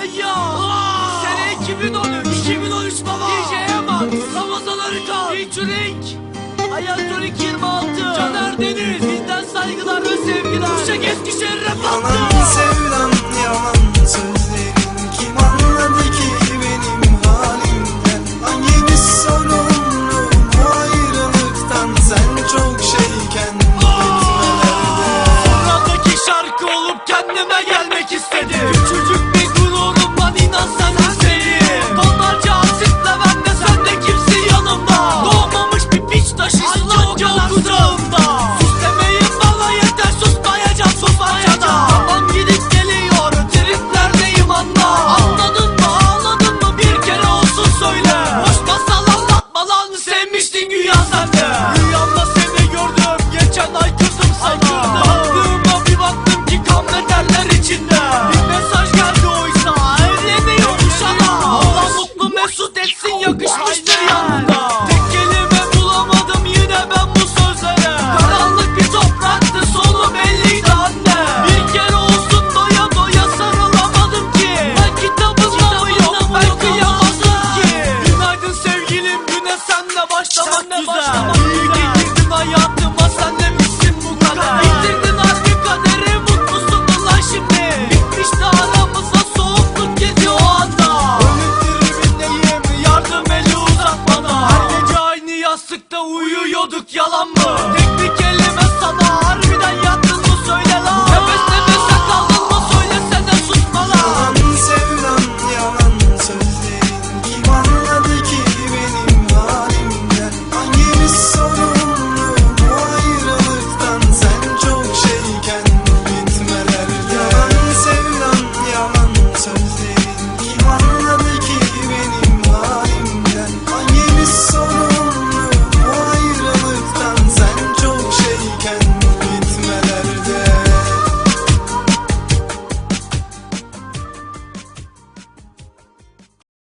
Hey ya! Sene 2013 2013 baba! DJ Eman, Ramazan Arıkan, Featuring Hayaltonik 26 Caner Deniz. Bizden saygılar ve sevgiler. Kuşak Eskişehir rap Yalan attı sevdam yalan sözlerin Kim anladı ki benim halimden? Hangi bir sorumlu bu ayrılıktan? Sen çok şeyken Sıradaki şarkı olup kendime etsin yakışmıştır yanında Tek kelime bulamadım yine ben bu sözlere. Karanlık bir topraktı sonu belliydi anne. Bir kere olsun doya doya sarılamadım ki. Ben kitabımla mı yok ben kıyamadım ki. Günaydın sevgilim güne senle başlamak güzel. Oh.